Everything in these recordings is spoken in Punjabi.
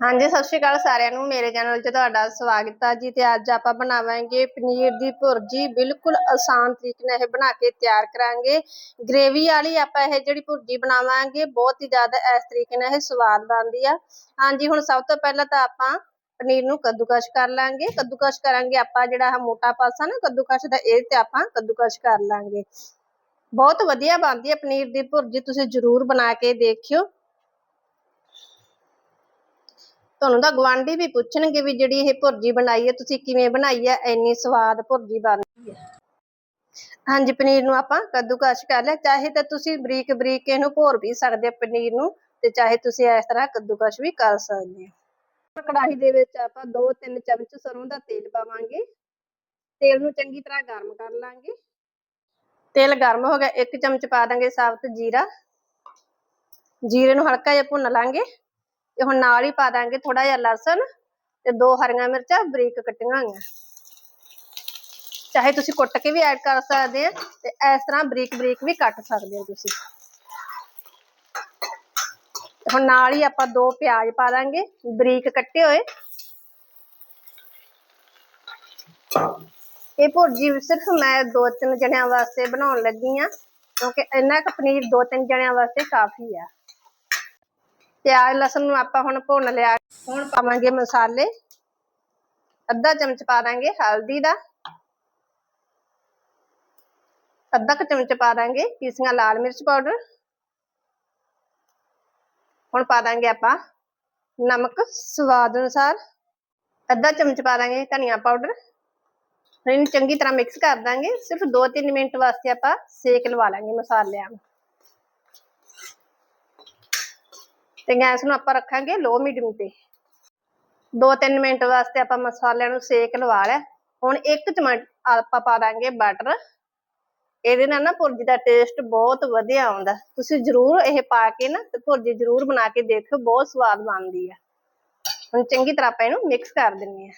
ਹਾਂਜੀ, ਸਤਿ ਸ਼੍ਰੀ ਅਕਾਲ ਸਾਰਿਆਂ ਨੂੰ। ਮੇਰੇ ਚੈਨਲ 'ਚ ਤੁਹਾਡਾ ਸਵਾਗਤ ਹੈ ਜੀ ਤੇ ਅੱਜ ਆਪਾਂ ਬਣਾਵਾਂਗੇ ਪਨੀਰ ਦੀ ਭੁਰਜੀ। ਬਿਲਕੁਲ ਆਸਾਨ ਤਰੀਕੇ ਨਾਲ ਇਹ ਬਣਾ ਕੇ ਤਿਆਰ ਕਰਾਂਗੇ। ਗ੍ਰੇਵੀ ਵਾਲੀ ਆਪਾਂ ਇਹ ਜਿਹੜੀ ਭੁਰਜੀ ਬਣਾਵਾਂਗੇ, ਬਹੁਤ ਹੀ ਜ਼ਿਆਦਾ ਇਸ ਤਰੀਕੇ ਨਾਲ ਇਹ ਸਵਾਦ ਬਣਦੀ ਆ। ਹਾਂਜੀ, ਹੁਣ ਸਭ ਤੋਂ ਪਹਿਲਾਂ ਤਾਂ ਆਪਾਂ ਪਨੀਰ ਨੂੰ ਕੱਦੂਕਸ਼ ਕਰ ਲਾਂਗੇ। ਕੱਦੂਕਸ਼ ਕਰਾਂਗੇ ਆਪਾਂ ਜਿਹੜਾ ਆਹ ਮੋਟਾ ਪਾਸਾ ਨਾ, ਕੱਦੂਕਸ਼ ਦਾ ਇਹ ਤੇ ਆਪਾਂ ਕੱਦੂਕਸ਼ ਕਰ ਲਾਂਗੇ। ਬਹੁਤ ਵਧੀਆ ਬਣਦੀ ਹੈ ਪਨੀਰ ਦੀ ਭੁਰਜੀ, ਤੁਸੀਂ ਜ਼ਰੂਰ ਬਣਾ ਕੇ ਦੇਖਿਓ। ਤੁਹਾਨੂੰ ਤਾਂ ਗਵਾਂਢੀ ਵੀ ਪੁੱਛਣਗੇ ਵੀ ਜਿਹੜੀ ਇਹ ਭੁਰਜੀ ਬਣਾਈ ਹੈ, ਤੁਸੀਂ ਕਿਵੇਂ ਬਣਾਈ ਹੈ? ਇੰਨੀ ਸਵਾਦ ਭੁਰਜੀ ਬਣਦੀ ਹੈ। ਹਾਂਜੀ, ਪਨੀਰ ਨੂੰ ਆਪਾਂ ਕੱਦੂਕਸ਼ ਕਰ ਲਿਆ। ਚਾਹੇ ਤਾਂ ਤੁਸੀਂ ਬਰੀਕ ਬਰੀਕ ਇਹਨੂੰ ਭੋਰ ਵੀ ਸਕਦੇ ਪਨੀਰ ਨੂੰ ਤੇ ਚਾਹੇ ਤੁਸੀਂ ਇਸ ਤਰ੍ਹਾਂ ਕੱਦੂਕਸ਼ ਵੀ ਕਰ ਸਕਦੇ ਹੋ। ਕੜਾਹੀ ਦੇ ਵਿੱਚ ਆਪਾਂ 2-3 ਚਮਚ ਸਰੋਂ ਦਾ ਤੇਲ ਪਾਵਾਂਗੇ। ਤੇਲ ਨੂੰ ਚੰਗੀ ਤਰ੍ਹਾਂ ਗਰਮ ਕਰ ਲਾਂਗੇ। ਤੇਲ ਗਰਮ ਹੋ ਗਿਆ, ਇੱਕ ਚਮਚ ਪਾ ਦਾਂਗੇ ਸਾਬਤ ਜੀਰਾ। ਜੀਰੇ ਨੂੰ ਹਲਕਾ ਜਿਹਾ ਭੁੰਨ ਲਾਂਗੇ। ਤੇ ਹੁਣ ਨਾਲ ਹੀ ਪਾ ਦਾਂਗੇ ਥੋੜਾ ਜਿਹਾ ਲਸਣ ਤੇ ਦੋ ਹਰੀਆਂ ਮਿਰਚਾਂ, ਬਰੀਕ ਕੱਟੀਆਂ ਹੋਈਆਂ। ਚਾਹੇ ਤੁਸੀਂ ਕੁੱਟ ਕੇ ਵੀ ਐਡ ਕਰ ਸਕਦੇ ਆ ਤੇ ਇਸ ਤਰ੍ਹਾਂ ਬਰੀਕ ਬਰੀਕ ਵੀ ਕੱਟ ਸਕਦੇ ਹੋ ਤੁਸੀਂ। ਹੁਣ ਨਾਲ ਹੀ ਆਪਾਂ ਦੋ ਪਿਆਜ਼ ਪਾ ਦਾਂਗੇ, ਬਰੀਕ ਕੱਟੇ ਹੋਏ। ਇਹ ਭੁਰਜੀ ਸਿਰਫ ਮੈਂ ਦੋ ਤਿੰਨ ਜਣਿਆਂ ਵਾਸਤੇ ਬਣਾਉਣ ਲੱਗੀ ਆ, ਕਿਉਂਕਿ ਇੰਨਾ ਕੁ ਪਨੀਰ ਦੋ ਤਿੰਨ ਜਣਿਆਂ ਵਾਸਤੇ ਕਾਫੀ ਆ। ਪਿਆਜ਼ ਲਸਣ ਨੂੰ ਆਪਾਂ ਹੁਣ ਭੁੰਨ ਲਿਆ। ਹੁਣ ਪਾਵਾਂਗੇ ਮਸਾਲੇ। ਅੱਧਾ ਚਮਚ ਪਾ ਦਾਂਗੇ ਹਲਦੀ ਦਾ। ਅੱਧਾ ਕੁ ਚਮਚ ਪਾ ਦਾਂਗੇ ਪੀਸੀਆਂ ਲਾਲ ਮਿਰਚ ਪਾਊਡਰ। ਹੁਣ ਪਾ ਦਾਂਗੇ ਆਪਾਂ ਨਮਕ ਸਵਾਦ ਅਨੁਸਾਰ। ਅੱਧਾ ਚਮਚ ਪਾ ਦਾਂਗੇ ਧਨੀਆ ਪਾਊਡਰ। ਇਹਨੂੰ ਚੰਗੀ ਤਰ੍ਹਾਂ ਮਿਕਸ ਕਰ ਦਾਂਗੇ। ਸਿਰਫ 2-3 ਮਿੰਟ ਵਾਸਤੇ ਆਪਾਂ ਸੇਕ ਲਵਾ ਲਾਂਗੇ ਮਸਾਲਿਆਂ ਨੂੰ। ਤੇ ਗੈਸ ਨੂੰ ਆਪਾਂ ਰੱਖਾਂਗੇ ਲੋ ਮੀਡੀਅਮ ਤੇ। 2-3 ਮਿੰਟ ਵਾਸਤੇ ਆਪਾਂ ਮਸਾਲਿਆਂ ਨੂੰ ਸੇਕ ਲਵਾ ਲਿਆ। ਹੁਣ ਇੱਕ ਚਮਚ ਆਪਾਂ ਪਾ ਦਾਂਗੇ ਬਟਰ ਇਹਦੇ ਨਾਲ ਨਾ ਭੁਰਜੀ ਦਾ ਟੇਸਟ ਬਹੁਤ ਵਧੀਆ ਆਉਂਦਾ। ਤੁਸੀਂ ਜ਼ਰੂਰ ਇਹ ਪਾ ਕੇ ਨਾ ਤੇ ਭੁਰਜੀ ਜ਼ਰੂਰ ਬਣਾ ਕੇ ਦੇਖਿਓ, ਬਹੁਤ ਸਵਾਦ ਬਣਦੀ ਆ। ਹੁਣ ਚੰਗੀ ਤਰ੍ਹਾਂ ਆਪਾਂ ਇਹਨੂੰ ਮਿਕਸ ਕਰ ਦਿੰਨੇ ਆ।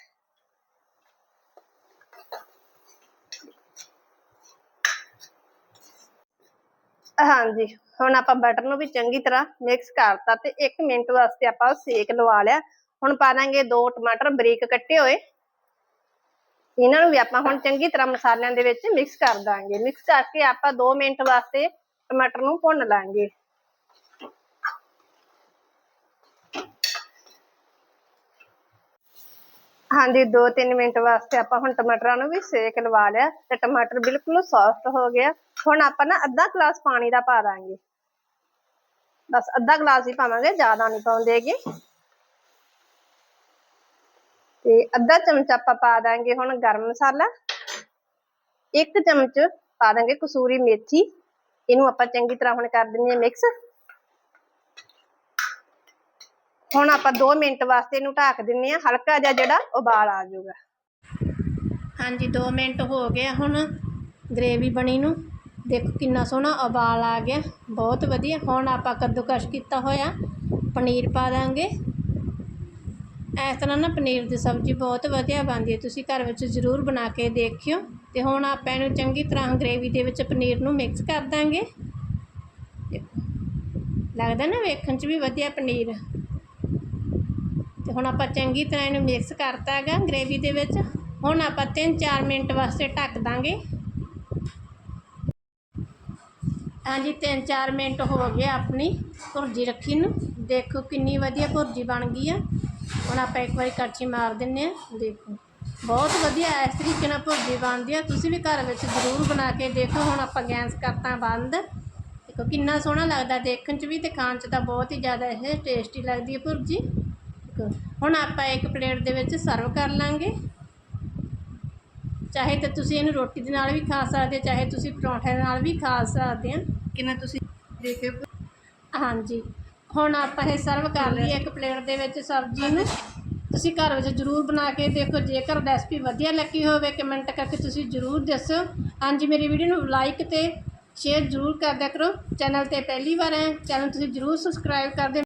ਹਾਂਜੀ, ਹੁਣ ਆਪਾਂ ਬਟਰ ਨੂੰ ਵੀ ਚੰਗੀ ਤਰ੍ਹਾਂ ਮਿਕਸ ਕਰਤਾ ਤੇ 1 ਮਿੰਟ ਵਾਸਤੇ ਆਪਾਂ ਸੇਕ ਲਵਾ ਲਿਆ। ਹੁਣ ਪਾ ਦਾਂਗੇ ਦੋ ਟਮਾਟਰ ਬਰੀਕ ਕੱਟੇ ਹੋਏ। ਇਹਨਾਂ ਨੂੰ ਵੀ ਆਪਾਂ ਹੁਣ ਚੰਗੀ ਤਰ੍ਹਾਂ ਮਸਾਲਿਆਂ ਦੇ ਵਿੱਚ ਮਿਕਸ ਕਰ ਦਾਂਗੇ। ਮਿਕਸ ਕਰਕੇ ਆਪਾਂ 2 ਮਿੰਟ ਵਾਸਤੇ ਟਮਾਟਰ ਨੂੰ ਭੁੰਨ ਲਾਂਗੇ। ਹਾਂਜੀ 2-3 ਮਿੰਟ ਵਾਸਤੇ ਆਪਾਂ ਹੁਣ ਟਮਾਟਰਾਂ ਨੂੰ ਵੀ ਸੇਕ ਲਵਾ ਲਿਆ ਤੇ ਟਮਾਟਰ ਬਿਲਕੁਲ ਸੌਫਟ ਹੋ ਗਿਆ। ਹੁਣ ਆਪਾਂ ਨਾ ਅੱਧਾ ਗਲਾਸ ਪਾਣੀ ਦਾ ਪਾ ਦਾਂਗੇ। ਬਸ ਅੱਧਾ ਗਲਾਸ ਹੀ ਪਾਵਾਂਗੇ, ਜ਼ਿਆਦਾ ਨਹੀਂ ਪਾਉਂਦੇਗੇ ਤੇ ਅੱਧਾ ਚਮਚ ਆਪਾਂ ਪਾ ਦਾਂਗੇ ਹੁਣ ਗਰਮ ਮਸਾਲਾ। ਇੱਕ ਚਮਚ ਪਾ ਦਾਂਗੇ ਕਸੂਰੀ ਮੇਥੀ। ਇਹਨੂੰ ਆਪਾਂ ਚੰਗੀ ਤਰ੍ਹਾਂ ਹੁਣ ਕਰ ਦਿੰਦੇ ਹਾਂ ਮਿਕਸ ਹੁਣ ਆਪਾਂ 2 ਮਿੰਟ ਵਾਸਤੇ ਇਹਨੂੰ ਢੱਕ ਦਿੰਨੇ ਆ, ਹਲਕਾ ਜਿਹਾ ਜਿਹੜਾ ਉਬਾਲ ਆ ਜਾਊਗਾ। ਹਾਂਜੀ 2 ਮਿੰਟ ਹੋ ਗਏ ਹੁਣ ਗ੍ਰੇਵੀ ਬਣੀ ਨੂੰ। ਦੇਖੋ ਕਿੰਨਾ ਸੋਹਣਾ ਉਬਾਲ ਆ ਗਿਆ, ਬਹੁਤ ਵਧੀਆ। ਹੁਣ ਆਪਾਂ ਕੱਦੂਕਸ਼ ਕੀਤਾ ਹੋਇਆ, ਪਨੀਰ ਪਾ ਦਾਂਗੇ। ਇਸ ਤਰ੍ਹਾਂ ਨਾ ਪਨੀਰ ਦੀ ਸਬਜ਼ੀ ਬਹੁਤ ਵਧੀਆ ਬਣਦੀ ਹੈ, ਤੁਸੀਂ ਘਰ ਵਿੱਚ ਜ਼ਰੂਰ ਬਣਾ ਕੇ ਦੇਖਿਓ। ਤੇ ਹੁਣ ਆਪਾਂ ਇਹਨੂੰ ਚੰਗੀ ਤਰ੍ਹਾਂ ਗ੍ਰੇਵੀ ਦੇ ਵਿੱਚ ਪਨੀਰ ਨੂੰ ਮਿਕਸ ਕਰ ਦਾਂਗੇ। ਲੱਗਦਾ ਨਾ ਵੇਖਣ 'ਚ ਵੀ ਵਧੀਆ ਪਨੀਰ। ਤੇ ਹੁਣ ਆਪਾਂ ਚੰਗੀ ਤਰ੍ਹਾਂ ਇਹਨੂੰ ਮਿਕਸ ਕਰਤਾ ਹੈਗਾ ਗ੍ਰੇਵੀ ਦੇ ਵਿੱਚ। ਹੁਣ ਆਪਾਂ 3-4 ਮਿੰਟ ਵਾਸਤੇ ਢੱਕ ਦਾਂਗੇ। ਹਾਂਜੀ 3-4 ਮਿੰਟ ਹੋ ਗਏ ਆਪਣੀ ਭੁਰਜੀ ਰੱਖੀ ਨੂੰ। ਦੇਖੋ ਕਿੰਨੀ ਵਧੀਆ ਭੁਰਜੀ ਬਣ ਗਈ ਆ। ਹੁਣ ਆਪਾਂ ਇੱਕ ਵਾਰੀ ਕੜਛੀ ਮਾਰ ਦਿੰਨੇ ਆ। ਦੇਖੋ, ਬਹੁਤ ਵਧੀਆ ਇਸ ਤਰੀਕੇ ਨਾਲ ਭੁਰਜੀ ਬਣਦੀ ਆ। ਤੁਸੀਂ ਵੀ ਘਰ ਵਿੱਚ ਜ਼ਰੂਰ ਬਣਾ ਕੇ ਦੇਖੋ। ਹੁਣ ਆਪਾਂ ਗੈਸ ਕਰਤਾ ਬੰਦ। ਦੇਖੋ ਕਿੰਨਾ ਸੋਹਣਾ ਲੱਗਦਾ ਦੇਖਣ 'ਚ ਵੀ ਤੇ ਖਾਣ 'ਚ ਤਾਂ ਬਹੁਤ ਹੀ ਜ਼ਿਆਦਾ ਇਹ ਟੇਸਟੀ ਲੱਗਦੀ ਹੈ ਭੁਰਜੀ। ਹੁਣ ਆਪਾਂ ਇੱਕ ਪਲੇਟ ਦੇ ਵਿੱਚ ਸਰਵ ਕਰ ਲਾਂਗੇ। ਚਾਹੇ ਤਾਂ ਤੁਸੀਂ ਇਹਨੂੰ ਰੋਟੀ ਦੇ ਨਾਲ ਵੀ ਖਾ ਸਕਦੇ ਹੋ ਚਾਹੇ ਤੁਸੀਂ ਪਰੌਂਠੇ ਨਾਲ ਵੀ ਖਾ ਸਕਦੇ ਆ ਕਿੰਨਾ ਤੁਸੀਂ ਦੇਖਿਓ। ਹਾਂਜੀ। ਹੁਣ ਆਪਾਂ ਇਹ ਸਰਵ ਕਰ ਲਈ ਇੱਕ ਪਲੇਟ ਦੇ ਵਿੱਚ ਸਬਜ਼ੀ ਨੂੰ। ਤੁਸੀਂ ਘਰ ਵਿੱਚ ਜ਼ਰੂਰ ਬਣਾ ਕੇ ਦੇਖੋ ਜੇਕਰ ਰੈਸਪੀ ਵਧੀਆ ਲੱਗੀ ਹੋਵੇ ਕਮੈਂਟ ਕਰਕੇ ਤੁਸੀਂ ਜ਼ਰੂਰ ਦੱਸੋ। ਹਾਂਜੀ ਮੇਰੀ ਵੀਡੀਓ ਨੂੰ ਲਾਈਕ ਤੇ ਸ਼ੇਅਰ ਜ਼ਰੂਰ ਕਰਦਿਆ ਕਰੋ। ਚੈਨਲ ਤੇ ਪਹਿਲੀ ਵਾਰ ਹੈ ਚੈਨਲ ਤੁਸੀਂ ਜ਼ਰੂਰ ਸਬਸਕ੍ਰਾਈਬ ਕਰ ਦਿਓ।